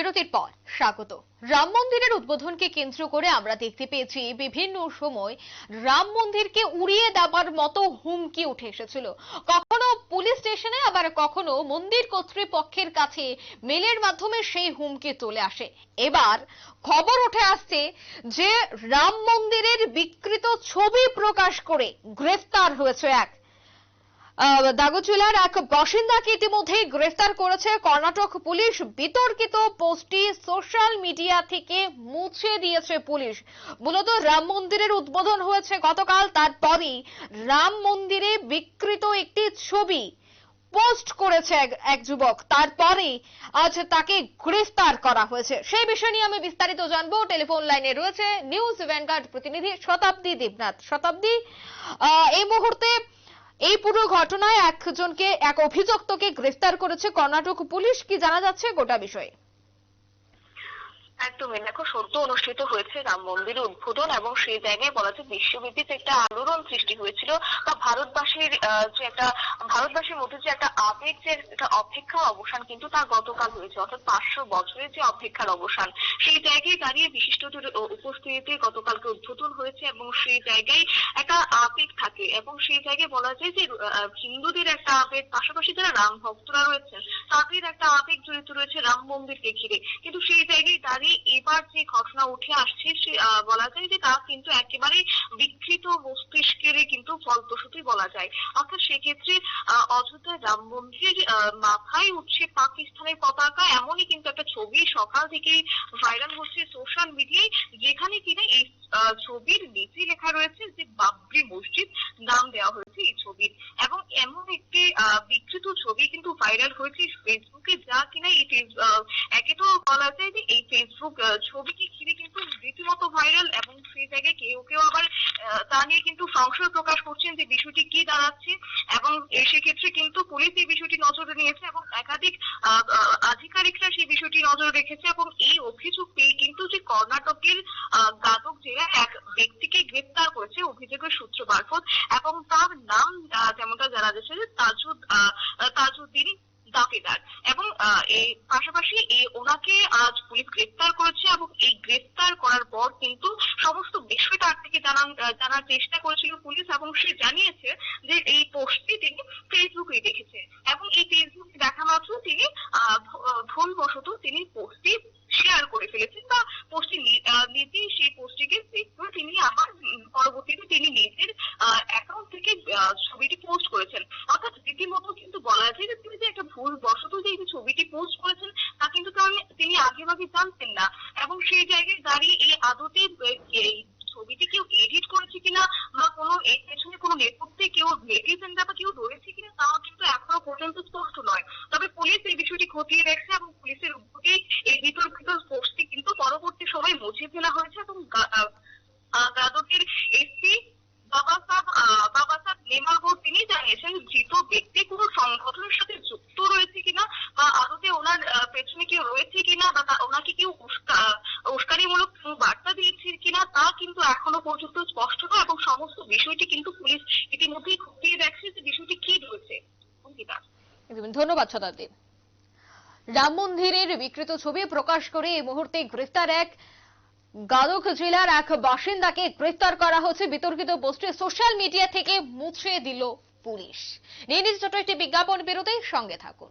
বিরতির পর স্বাগত। রাম মন্দিরের উদ্বোধনকে কেন্দ্র করে আমরা দেখতে পেয়েছি বিভিন্ন সময় রাম মন্দিরকে উড়িয়ে দেওয়ার মতো হুমকি উঠে এসেছিল। কখনো পুলিশ স্টেশনে, আবার কখনো মন্দির কর্তৃপক্ষের কাছে মেলের মাধ্যমে সেই হুমকি চলে আসে। এবার খবর উঠে আসছে যে রাম মন্দিরের বিকৃত ছবি প্রকাশ করে গ্রেফতার হয়েছে এক দাগোচুলার এক বাসিন্দাকে ইতিমধ্যেই গ্রেফতার করেছে কর্ণাটক পুলিশ। বিতর্কিত পোস্টটি সোশ্যাল মিডিয়া থেকে মুছে দিয়েছে পুলিশ। মূলত রাম মন্দিরের উদ্বোধন হয়েছে গতকাল, তারপরই রাম মন্দিরে বিকৃত একটি ছবি পোস্ট করেছে এক- যুবক। তারপরে আজ তাকে গ্রেফতার করা হয়েছে। সেই বিষয় নিয়ে আমি বিস্তারিত জানব। টেলিফোন লাইনে রয়েছে নিউজ ভ্যানগার্ড প্রতিনিধি শতাব্দী দেবনাথ। শতাব্দী এই মুহূর্তে এই পুরো ঘটনায় একজনকে, এক অভিযুক্তকে গ্রেফতার করেছে কর্ণাটক পুলিশ। কি জানা যাচ্ছে গোটা বিষয়ে? একদমই দেখো সদ্য অনুষ্ঠিত হয়েছে রাম মন্দিরের উদ্বোধন এবং সেই জায়গায় বলা যায় বিশ্বব্যাপী যে একটা আলোড়ন সৃষ্টি হয়েছিল বা ভারতবাসীর যে একটা, ভারতবাসীর মধ্যে যে একটা আবেগ যে একটা অপেক্ষার অবসান কিন্তু তা গতকাল হয়েছে। অর্থাৎ পাঁচশো বছরের যে অপেক্ষার অবসান, সেই জায়গায় দাঁড়িয়ে বিশিষ্টদের উপস্থিতিতে গতকালকে উদ্বোধন হয়েছে এবং সেই জায়গায় একটা আবেগ থাকে এবং সেই জায়গায় বলা যায় যে হিন্দুদের একটা আবেগ, পাশাপাশি যারা রাম ভক্তরা রয়েছেন, তাদের একটা আবেগ জড়িত রয়েছে রাম মন্দিরকে ঘিরে। কিন্তু সেই জায়গায় দাঁড়িয়ে এবার যে ঘটনা উঠে আসছে সে বলা যায় যে তা কিন্তু একেবারে বিকৃত মস্তিষ্কের কিন্তু ফলপ্রসূতি বলা যায়। অর্থাৎ সেক্ষেত্রে আহ, অযোধ্যায় রাম মন্দিরের মাথায় উঠছে পাকিস্তানের পতাকা এমনই কিন্তু একটা ছবি সকাল থেকেই ভাইরাল হচ্ছে সোশ্যাল মিডিয়ায় যেখানে কিনা এই ছবির নিচে লেখা রয়েছে যে বাবরি মসজিদ নাম দেওয়া হয়েছে এই ছবির। এবং এমন একটি বিকৃত ছবি কিন্তু ভাইরাল হয়েছে ফেসবুকে যা কিনা এই একে তো বলা যায় যে এই ফেসবুক ছবিকে ঘিরে কিন্তু রীতিমতো ভাইরাল এবং সেই জায়গায় কেউ কেউ আবার তা নিয়ে কিন্তু সংশয় প্রকাশ করছেন যে বিষয়টি কি দাঁড়াচ্ছে এবং সেক্ষেত্রে কিন্তু পুলিশ এই বিষয়টি নজরে নিয়েছে এবং একাধিক আধিকারিকরা সেই বিষয়টি নজরে রেখেছে এবং এই অভিযোগ পেয়ে কিন্তু যে কর্ণাটকের গাদক জেলা এক ব্যক্তিকে গ্রেপ্তার করেছে অভিযোগের সূত্র মারফত এবং তার নাম যেমনটা জানা যাচ্ছে যে তাজুদ আহ, দাফেদার এবং এই পাশাপাশি এই ওনাকে আজ পুলিশ গ্রেফতার করেছে এবং এই গ্রেফতার করার পর কিন্তু সমস্ত বিষয় তার থেকে জানার চেষ্টা করেছিল পুলিশ এবং সে জানিয়েছে যে এই পোস্টটি তিনি ফেসবুকে দেখেছে। এবং এই ফেসবুকে দেখা মাত্র তিনি ভুলবশত তিনি পোস্টটি শেয়ার করে ফেলেছেন বা পোস্টটি নিজেই সেই পোস্টটিকে সেভ তিনি আবার পরবর্তীতে তিনি নিজের অ্যাকাউন্ট থেকে ছবিটি পোস্ট করেছেন। অর্থাৎ রীতিমতো কিন্তু বলা যায় যে তিনি যে একটা ভুল বশত যে এই যে ছবিটি পোস্ট করেছেন, তা কিন্তু তিনি আগে ভাগে জানতেন না। এবং সেই জায়গায় দাঁড়িয়ে এই আদতে এই ছবিটি কেউ এডিট করেছে কিনা বা কোনো, এর পেছনে কোনো নেপথ্যে কেউ নেটিজেনরা বা কেউ রয়েছে কিনা, তাও কিন্তু এখনও পর্যন্ত স্পষ্ট নয়। তবে পুলিশ এই বিষয়টি খতিয়ে দেখছে এবং পুলিশের উদ্যোগে এই বিতর্কিত পোস্টটি কিন্তু পরবর্তী সময় মুছে ফেলা হয়েছে এবং গাদকের এসপি বাবা সাহেব বাবা সাহেব নেমাগো, তিনি জানিয়েছেন ধৃত ব্যক্তি কোনো সংগঠনের সাথে যুক্ত রয়েছে কিনা বা আদতে ওনার আহ, পেছনে কেউ রয়েছে কিনা বা তা- ওনাকে কেউ উস্কা- উস্কানিমূলক কোনো বার্তা দিয়েছে কিনা তা কিন্তু এখনও পর্যন্ত স্পষ্ট নয় এবং সমস্ত বিষয়টি কিন্তু পুলিশ ইতিমধ্যেই খতিয়ে দেখছে যে বিষয়টি কি রয়েছে অঙ্কিতা একদম ধন্যবাদ শতাব্দী রাম মন্দিরের বিকৃত ছবি প্রকাশ করে এই মুহূর্তে গ্রেফতার এক গাদক জেলার এক বাসিন্দাকে গ্রেফতার করা হচ্ছে। বিতর্কিত পোস্টে সোশ্যাল মিডিয়া থেকে মুছে দিল পুলিশ। নিয়ে ছোট একটি বিজ্ঞাপন বেরোতে সঙ্গে থাকুন।